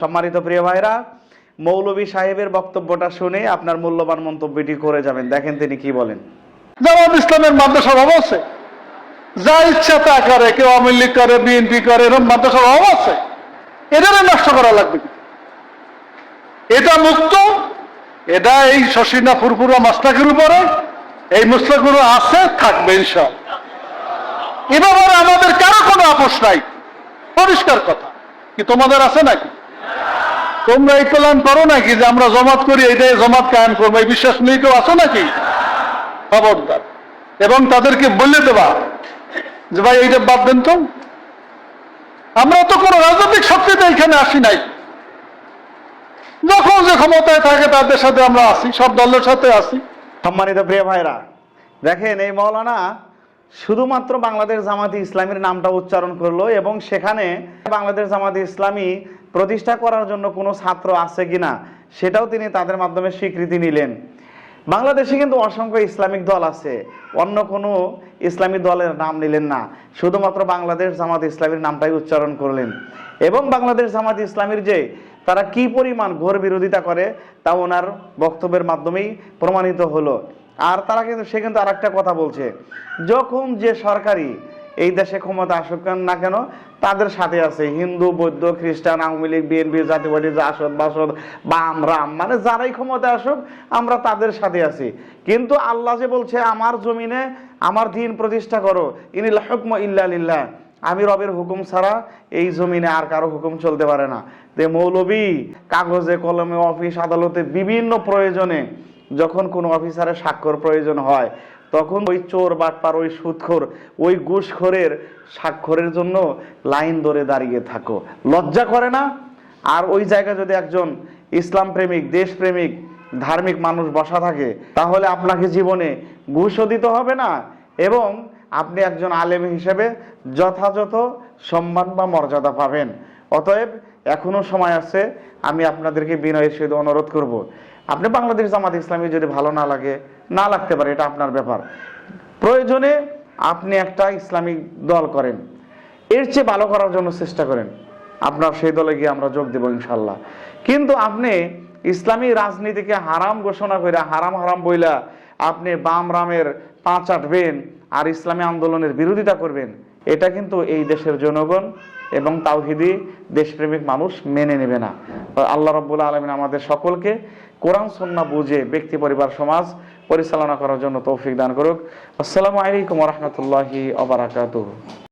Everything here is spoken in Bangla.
সম্মানিত প্রিয় ভাইরা মৌলবী সাহেবের বক্তব্যটা শুনে আপনার মূল্যবান মন্তব্যটি করে যাবেন। দেখেন তিনি কি বলেন। জামাত ইসলামের মাদ্রাসার অভাব আছে। যা ইচ্ছা তা করে, কেউ আওয়ামী লীগ করে, বিএনপি করে, এরকম মাদ্রাসার অভাব আছে। এদের নষ্ট করা লাগবে। এটা মুক্ত, এটা এই শশীনা ফুরফুরা মাস্টাকের উপরে, এই মুস্তাকুরু আছে, থাকবে ইনশাল এ ব্যাপারে আমাদের কারও কোনো আপোষ নাই। পরিষ্কার কথা। কি তোমাদের আছে নাকি? তোমরা এই প্ল্যান করো নাকি যে আমরা জমাত করি এটাই জমাত কায়ন করব? এই বিশ্বাস নিয়ে কেউ আসো নাকি? খবরদার। এবং তাদেরকে বলে দেবা যে, ভাই, এইটা বাদ দেন তো। আমরা তো কোনো রাজনৈতিক শক্তিতে এখানে আসি নাই। যখন যে ক্ষমতায় থাকে, তাদের সাথে আমরা আসি, সব দলের সাথে আসি। সম্মানিত প্রিয় ভাইরা, দেখেন এই মৌলানা শুধুমাত্র বাংলাদেশ জামাতি ইসলামীর নামটা উচ্চারণ করল এবং সেখানে বাংলাদেশ জামাতি ইসলামী প্রতিষ্ঠা করার জন্য কোনো ছাত্র আছে কিনা, সেটাও তিনি তাদের মাধ্যমে স্বীকৃতি নিলেন। বাংলাদেশে কিন্তু অসংখ্য ইসলামিক দল আছে, অন্য কোনো ইসলামী দলের নাম নিলেন না, শুধুমাত্র বাংলাদেশ জামাত ইসলামীর নামটাই উচ্চারণ করলেন। এবং বাংলাদেশ জামাত ইসলামীর যে, তারা কি পরিমাণ ঘোর বিরোধিতা করে, তা ওনার বক্তব্যের মাধ্যমেই প্রমাণিত হলো। আর তারা কিন্তু, সে কিন্তু আর একটা কথা বলছে, যখন যে সরকারি এই দেশে ক্ষমতা আসুক না কেন, তাদের সাথে আছে হিন্দু, বৌদ্ধ, খ্রিস্টান, আওয়ামী লীগ, বিএনপি জাতীয় পার্টি জাসদ, বাসদ বাম রাম মানে যারাই ক্ষমতা আসুক, আমরা তাদের সাথে আছি। কিন্তু আল্লাহ যে বলছে, আমার জমিনে আমার দিন প্রতিষ্ঠা করো। ইনিল হুকম ইল্লা লিল্লাহ। আমি রবের হুকুম ছাড়া এই জমিনে আর কারও হুকুম চলতে পারে না। তে মৌলবী, কাগজে, কলমে, অফিস, আদালতে, বিভিন্ন প্রয়োজনে যখন কোনো অফিসারের স্বাক্ষর প্রয়োজন হয়, তখন ওই চোর বাটপার, ওই সুদখোর ওই ঘুষখোরের স্বাক্ষরের জন্য লাইন ধরে দাঁড়িয়ে থাকো। লজ্জা করে না? আর ওই জায়গায় যদি একজন ইসলাম প্রেমিক দেশপ্রেমিক ধার্মিক মানুষ বসা থাকে, তাহলে আপনাকে জীবনে ঘুষও দিতে হবে না এবং আপনি একজন আলেম হিসেবে যথাযথ সম্মান বা মর্যাদা পাবেন। অতএব এখনও সময় আছে, আমি আপনাদেরকে বিনয়ের সহিত অনুরোধ করব। আপনি বাংলাদেশ জামাত ইসলামী যদি ভালো না লাগে, না লাগতে পারে, এটা আপনার ব্যাপার। প্রয়োজনে আপনি একটা ইসলামিক দল করেন। এর চেয়ে ভালো করার জন্য চেষ্টা করেন। আপনার সেই দলে গিয়ে আমরা যোগ দেবো ইনশাল্লাহ কিন্তু আপনি ইসলামী রাজনীতিকে হারাম ঘোষণা করে হারাম হারাম বইলা আপনি বাম রামের পাঁচ আটবেন আর ইসলামী আন্দোলনের বিরোধিতা করবেন, এটা কিন্তু এই দেশের জনগণ এবং তাওহিদি দেশপ্রেমিক মানুষ মেনে নেবে না। আল্লাহ রব্বুল আলমিন আমাদের সকলকে কোরআন সন্না বুঝে ব্যক্তি, পরিবার, সমাজ পরিচালনা করার জন্য তৌফিক দান করুক। আসসালামু আলাইকুম রহমতুল্লাহি আবরাকাতুহ